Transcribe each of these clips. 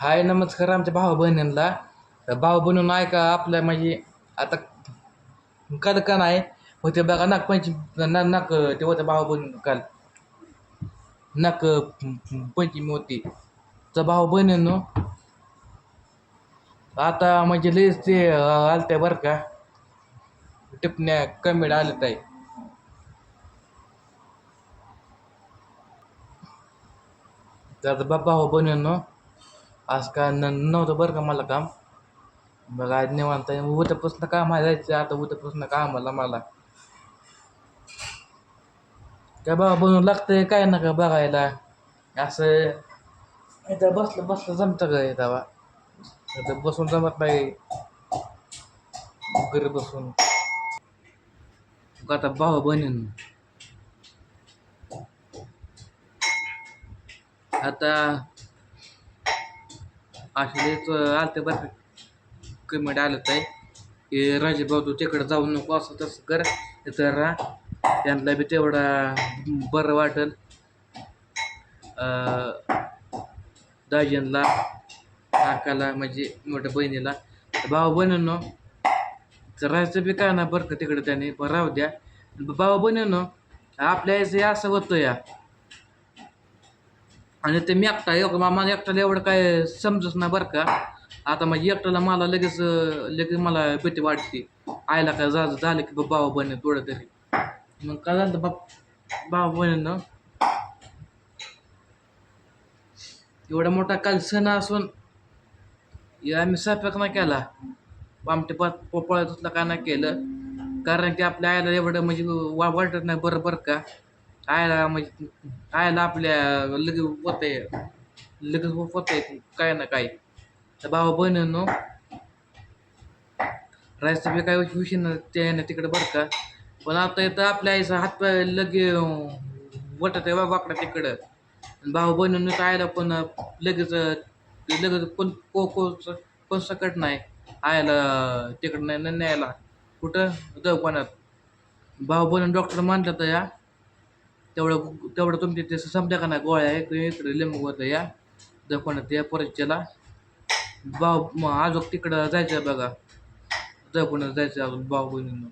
हाय नमस्कार आमच्या भाऊ बहिणींना. भाऊ बनून ऐका आपल्या म्हणजे आता काल का नाही होते बघा नागपंचमी ना नाक ते होतं भाऊ बहिणी काल. नाक पंचमी होती. तर भाऊ बहिणींनो आता म्हणजे लईच ते आलत्या बरं का. टिपण्या कमी आलेत आहे. तर बाबा हो बहिणींनो आज का न नव्हतं बरं का मला काम. बघा आज निवांत आहे. उद्यापासून काम आहे जायचं आता उद्यापासून कामाला मला. काय बाबा बनवून लागतंय काय नका बघायला? असं इथं बसलं बसलं जमतं का इथं इथं बसून जमत नाही. घरी बसून. आता भाऊ बहीण आता असेच आलते बरं. कमेंट आलं आहे. की राजे भाऊ तू तिकडं जाऊ नको असं तसं कर. तर राहा त्यांना बी तेवढा बरं वाटेल. दाजींला काकाला म्हणजे मोठ्या बहिणीला. भाऊ बहिणींनो तर राहायचं बी काय ना बरं का तिकडं त्याने. पण राहू द्या. भाऊ बहिणींनो आपल्या याचं असं होतं या. आणि ते मी एकटा एक मला एकट्याला एवढं काय समजत नाही बरं का. आता माझी एकट्याला मला लगेच लगेच मला भीती वाटते. आईला काय झालं झालं की बाबा बहिणी थोडं तरी. मग काय झालं बाप भाऊ बहिणीनं? एवढा मोठा काल सण असून आम्ही स्वयंपाक नाही केला. आमटे पात पोपळ्यातलं काय नाही केलं. कारण की आपल्या आईला एवढं म्हणजे वा वाटत नाही बरं बरं का. आयला म्हणजे आयला आपल्या लगेच होते लगेच होते काय ना काय तर भाऊ बहिणींनो राहायचं बी काय विषय ना ते ना तिकडे बरं का. पण आता इथं आपल्या आईचा हात पाय लगे वटत आहे वाकडा तिकडं. भाऊ बहिणींनो तर आयला पण लगेच लगेच कोण को को कोण सकट नाही. आयला तिकडं नाही न्यायला कुठं? दवाखान्यात. भाऊ बहिणी डॉक्टर मानतात तर या. तेवढं तेवढं तुमच्या ते समजा का नाही गोळ्या आहे इकडे लिंबू होतं या? दवाखान्यात या परिचयाला. भाऊ मग अजून तिकडं जायचं बघा. दवाखान्यात जायचं अजून भाऊ बहिणीनं.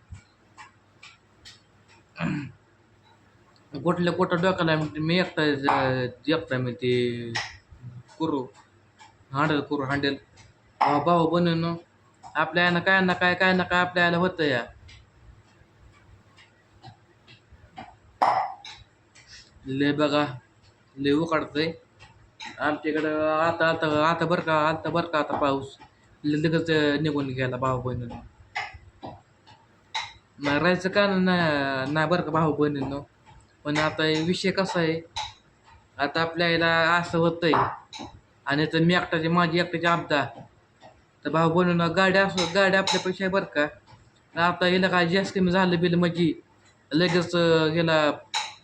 कुठल्या कुठं डोक्याला मी एकटा एकटा मी ते करू हँडल करू हांडेल. भाऊ बनवून आपल्या यानं काय ना काय काय ना काय आपल्या याला होतं या. लय बघा लय उकाडतंय आमच्याकडं आता आता आता बरं का आता बरं का आता पाऊस. लगेच निघून गेला भाऊ बहिणीनं. नाही राहायचं का नाही नाही बरं का भाऊ बहिणीनं? पण आता विषय कसा आहे? आता आपल्या याला असं होतंय. आणि तर मी एकटाची माझी एकट्याची आपदा तर भाऊ बहिणीनं गाड्या असो गाड्या आपल्यापेक्षा आहे बरं का. आता हिला काय जास्त कमी झालं बिल म्हणजे लगेच गेला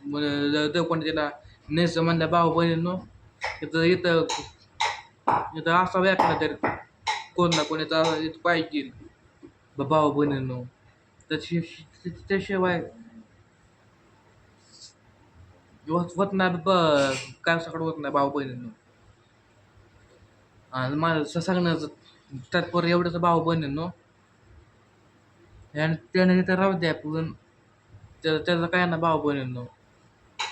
देवकोण त्याला नेस म्हणल्या भाऊ बहिणीनं इथं इथं इथं असा व्याकला तरी कोण ना कोणीचा इथं पाहिजे. भाऊ बहिणीनं त्याची त्याशिवाय होत नाही ब काय सगळं होत नाही भाऊ बहिणीनं. आणि माझं सांगण्याचं तात्पर्य एवढंच भाऊ बहिणीनं. आणि त्याने तिथं राहू द्या पण त्या त्याचं काय ना भाऊ बहिणीनं?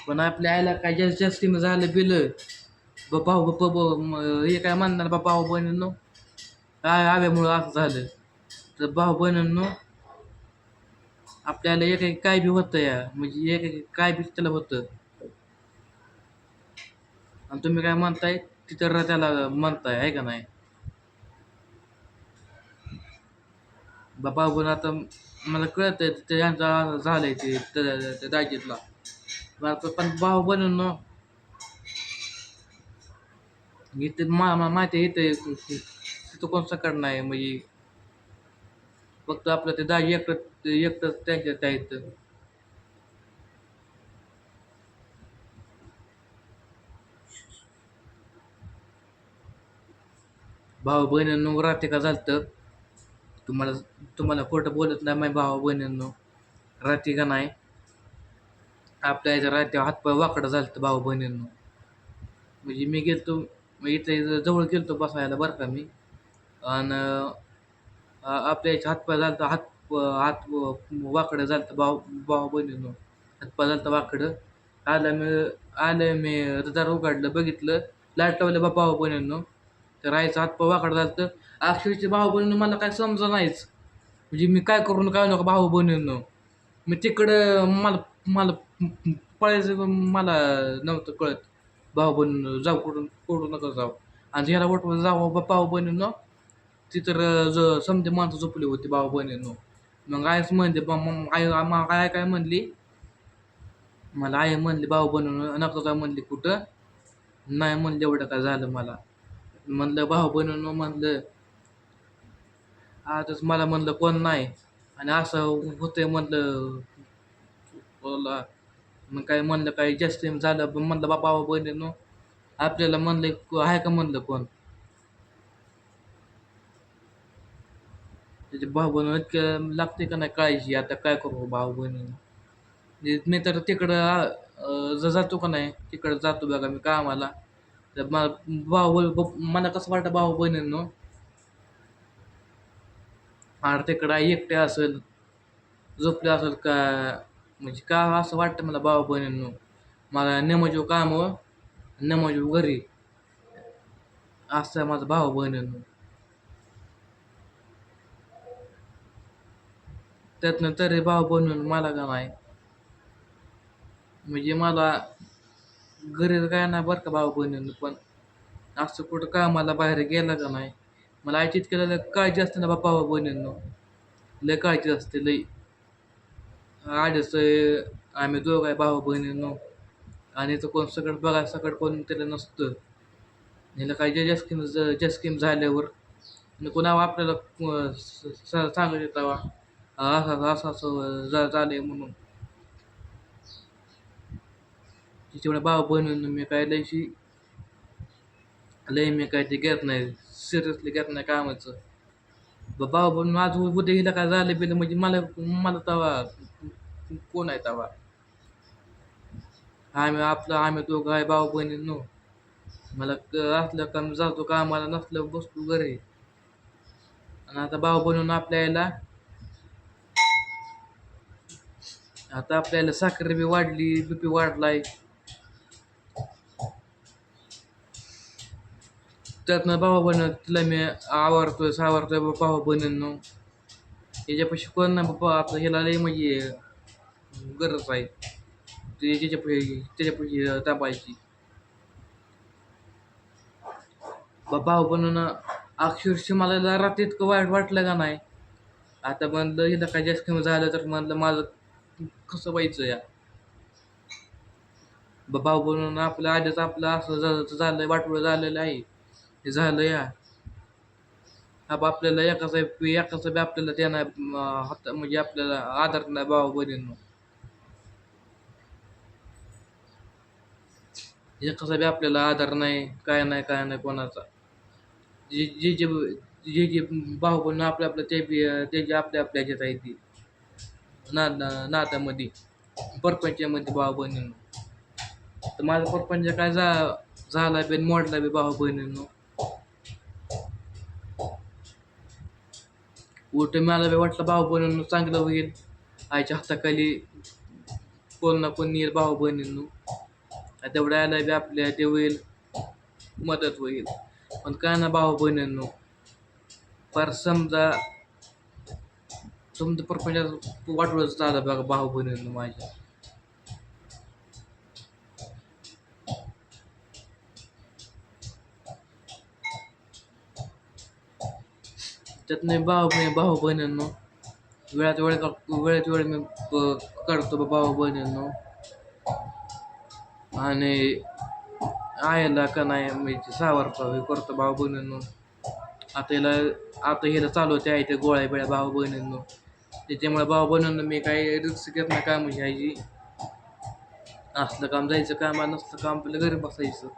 पण आपल्या आईला काय जास्त जास्तीनं झालं बिल. भाऊ हे काय म्हणणार बा भाऊ बहिणींनो? काय आव्यामुळं असं झालं. तर भाऊ बहिणींनो आपल्याला एक एक काय बी होतं या. म्हणजे एक एक काय बी त्याला होतं. आणि तुम्ही काय म्हणताय? तिथं त्याला म्हणताय आहे का नाही? बाबा पण आता मला कळत आहे ते यांचा झालंय ते त्या दाजीतला. भाऊ बनून इथे मा माहिती आहे तिथं कोण सकट नाही म्हणजे फक्त आपलं ते दाजी एकटं एकटंच त्यांच्या त्या इथं. भाऊ बहिणींनो रातिका का झालं तुम्हाला तुम्हाला खोटं बोलत नाही माझ्या भावा बहिणींनो. रातिका नाही? आपल्या याच्या राहते हातपाय वाकडं झालं भाऊ बहिणींनो. म्हणजे मी गेलो मग इथे इथं जवळ गेलतो बसायला बरं का मी. आणि आपल्या याच्या हातपाय झालं हात हात वाकडं झालं तर भाऊ भाऊ बहिणीनं. हातपाय झालं तर वाकडं. आलं मी आलं मी दार उघडलं बघितलं लाइट लावलं बा भाऊ बहिणींनो. तर आईचा हातपाय वाकडं झालं तर अक्षरशः भाऊ बहिणीनं मला काय समजा नाहीच. म्हणजे मी काय करून काय नको भाऊ बहिणींनो. मी तिकडं मला मला पळायचं मला नव्हतं कळत. भाऊ बहिणीनं जाऊ कुठून कुठून नका जाऊ. आणि ह्याला वाटलं जाऊ बा भाऊ बहिणीनं. ती तर ज समजे माणसं झोपली होती भाऊ बहिणीनं. मग आईच म्हणली बा मग आई मग आई काय म्हणली? मला आई म्हणली भाऊ बहिणीनं नका जाऊ म्हणली कुठं. नाही म्हणलं एवढं काय झालं मला. म्हणलं भाऊ बनून म्हणलं आजच मला म्हणलं कोण नाही. आणि असं होतंय म्हणलं बोला. मग काय म्हणलं काय जास्त झालं पण म्हणलं बाबा भाऊ बहिणीनं आपल्याला म्हणलं आहे का म्हणलं कोण? त्याचे भाऊ बहिणी इतकं लागते का नाही काळजी? आता काय करू भाऊ बहिणी म्हणजे मी तर तिकडं ज जातो का नाही? तिकडं जातो बघा मी कामाला. तर मला भाऊ बहीण मला कसं वाटतं भाऊ बहिणींनो? आर तिकडं आई एकटे असेल झोपले असेल का म्हणजे का असं वाटतं मला भाऊ बहिणींनो? मला नेमजू कामं नेमजू घरी. असं माझा माझं भाऊ बहिणींनो. त्यातनं तरी भाऊ बनवून मला का नाही म्हणजे मला घरी काय नाही बरं का भाऊ बहिणीनं पण असं कुठं कामाला बाहेर गेला का नाही? मला आयचित केलेलं काळजी असते ना बाबा भाऊ बहिणींनो? लय काळजी असते लई आधीच आम्ही दोघं आहे भाऊ बहिणींनो. आणि इथं कोण सगळं बघा सगळं कोण त्याला नसतं. हिला काय जे जस्किम जस्किम झाल्यावर कोणा आपल्याला सांगू येतावा असं असं असं झालं म्हणून. तिच्यामुळे भाऊ बहिणीनं मी काय लयशी लय मी काय ते घेत नाही. सिरियसली घेत नाही कामाचं. बाबा भाऊ आज उद्या हिला काय झालं बिलं? म्हणजे मला मला तवा कोण आहे तवा? आम्ही आपलं आम्ही तो आहे भाऊ बहिणींनो. मला असलं का मी जातो कामाला नसलं बसतो घरी. आणि आता भाऊ बनवून आपल्या यायला आता आपल्याला साखर बी वाढली बीपी वाढलाय. त्यातनं भावा बहिण तिला मी आवडतोय सावरतोय भावा बहिणींनो याच्यापाशी कोण ना बाबा आता ह्याला लय म्हणजे गरज आहे. ते त्याच्यापाशी त्याच्यापाशी बा भाऊ बनून अक्षरशः मला रात्री इतकं वाईट वाटलं का नाही. आता म्हणलं हिला काय जास्त कमी झालं तर म्हणलं माझं कसं व्हायचं या. भाऊ बनवून आपलं आधीच आपलं असं झालं वाटवं झालेलं आहे. हे झालं या. अब आपल्याला एकाचा एकाचा बी आपल्याला त्या नाही हात म्हणजे आपल्याला आधार नाही भावा बहिणींनो. एकाचा बी आपल्याला आधार नाही काय नाही काय नाही कोणाचा. जे जे जे जे जे भाऊ बहिण आपल्या आपल्या ते बी ते जे आपल्या आपल्या ज्यात आहे ती. ना नात्यामध्ये परपंचामध्ये भाऊ बहिणींनो. तर माझा परपंच काय जा झाला बी मोडला बी भाऊ बहिणींनो. उलट मला बी वाटलं भाऊ बहिणींनो चांगलं होईल. आईच्या हाताखाली कोण ना कोण येईल भाऊ बहिणींनो. तेवढ्या आला बी आपल्या ते होईल मदत होईल. पण काय ना भाऊ बहिणींनो फार समजा समजा परपंचात वाटवलंच झालं बघा भाऊ बहिणींनो माझ्या. त्यात नाही भाऊ बहीण भाऊ बहिणींनो. वेळात वेळ वेळात वेळ मी करतो भाऊ बहिणींनो. आणि आयला का नाही मी सावरतो हे करतो भाऊ बहिणींनो. आता याला आता ह्याला चालू होते आहे ते गोळ्या बिळ्या भाऊ बहिणींनो. त्याच्यामुळे भाऊ बहिणींनो मी काही रिक्स घेत नाही काम घ्यायची असलं काम जायचं काम नसलं काम आपलं घरी बसायचं.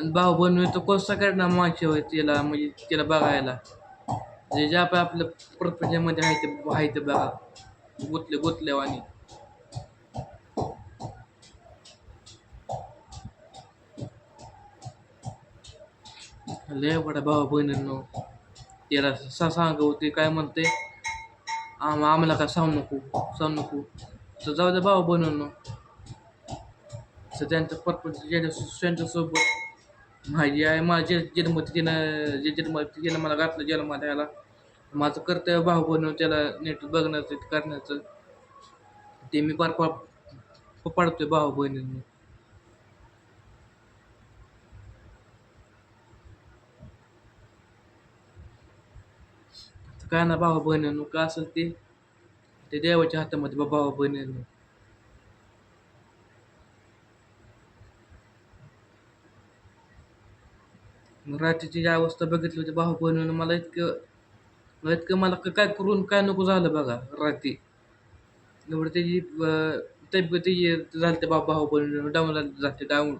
आणि भाऊ बहिणी तर कोण सगळ्यांना मागचे होय त्याला म्हणजे त्याला बघायला. जे जे आपल्या आपल्या प्रपंचामध्ये आहे ते आहे ते बघा. गुतले गुतलेवानी लय बडा भाऊ बहिणींनो. त्याला सा सांग होते काय म्हणते? आम आम्हाला काय सांगू नको? सांगू नको. तर जाऊ दे भाऊ बहिणींनो. तर त्यांचं परपंच त्यांच्यासोबत माझी आई माझ्या जन्म तिनं जे जन्म तिनं मला घातलं जन्माला द्यायला माझं कर्तव्य भाऊ बनवून त्याला नीट बघण्याचं करण्याचं. ते मी पार पा पाडतोय भाऊ बहिणींनी. काय ना भाऊ बहिणींनो का असेल ते? ते देवाच्या हातामध्ये बा भाऊ बहिणींनो. मग रात्रीची जी अवस्था बघितली होती भाऊ बहिणीनं मला इतकं मला इतकं मला काय करून काय नको झालं बघा रात्री. एवढं त्याची अं, तब्येत त्याची ते बाबा भाऊ बहिणीनं डाऊन जाते डाऊन.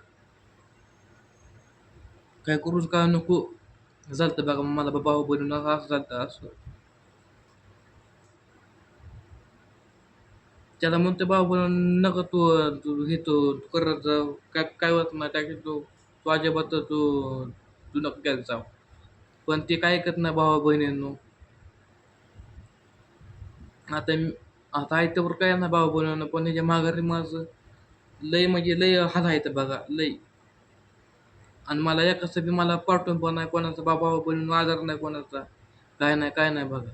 काय करून काय नको झालं बघा. मला बाबा भाऊ बहिणीनं असं झालं असं. त्याला म्हणतो भाऊ नका तू तू हे तू तू करत काय काय होत नाही काय तू? तू अजिबात तू तू नक्की घ्यायला जाऊ पण ते काय ऐकत नाही भावा बहिणींनो. आता मी आता आयत्यावर काय ना भाऊ बहिणींनो पण ह्याच्या माघारी माझं लय म्हणजे लय हाल आहेत बघा लय. आणि मला एकाचं बी मला पाठवून पण नाही कोणाचा बाबा भाऊ बहिणींनो आजार नाही कोणाचा. काय नाही काय नाही बघा.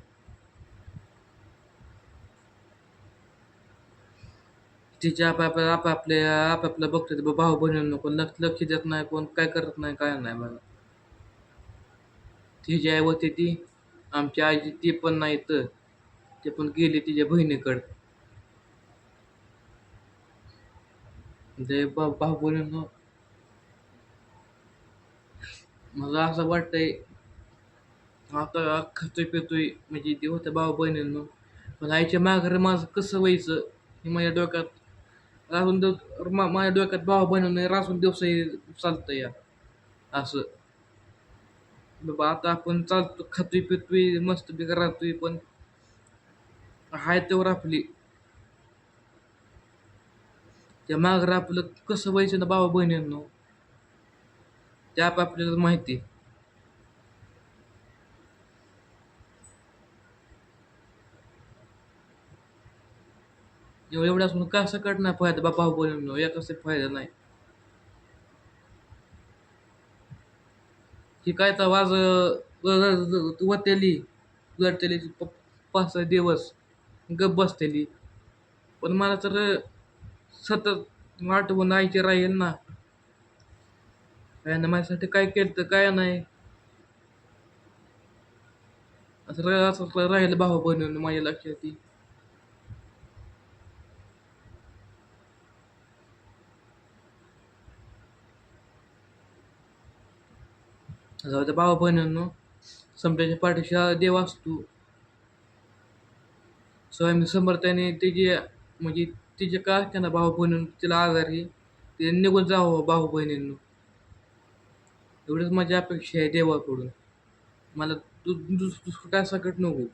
तिचे आपापल्या आपापल्या आपापल्या बघतात बा भाऊ बहिणींनो कोण लक्ष लक्ष देत नाही कोण काय करत नाही काय नाही बघा. तिची आई होती ती आमची आजी ती पण नाही तर ते पण गेली तिच्या बहिणीकडं. ते बा भाऊ बहिणींनो मला असं वाटतंय आता खातोय पितोय म्हणजे ते होतं भाऊ बहिणींनो. पण आईच्या माघारी माझं कसं व्हायचं हे माझ्या डोक्यात रासून मा- माझ्या डोक्यात भाऊ बहिणींनो रासून दिवसही चालतं या. असं. बाबा आता आपण चालतो खातोय पितोय मस्त बी राहतोय पण हाय तेवढं आपली. त्या माघार आपलं कसं व्हायचं ना बाबा बहिणींनो? ते आप आपल्याला माहिती एवढं असून कसं कट फायदा बा भाऊ बहिणींनो? एकाच फायदा नाही. की काय तर वाज वतेली लढतेली पाच सहा दिवस गप बसतेली. पण मला तर सतत आठवण आईचे राहील ना. काय माझ्यासाठी काय केलं तर काय नाही. असं असं राहिलं भाऊ बनवून माझ्या लक्षात. येईल जाऊ त्या भाऊ बहिणींनो संपल्याच्या पाठीशी देव असतो. स्वामी समर्थाने म्हणजे तिची म्हणजे तिचे का त्यांना भाऊ बहिणींनो तिला आजारी ते निघून जावं भाऊ बहिणींनो. एवढीच माझी अपेक्षा आहे देवाकडून. मला तू दुस- दुसरं काय सकट नको.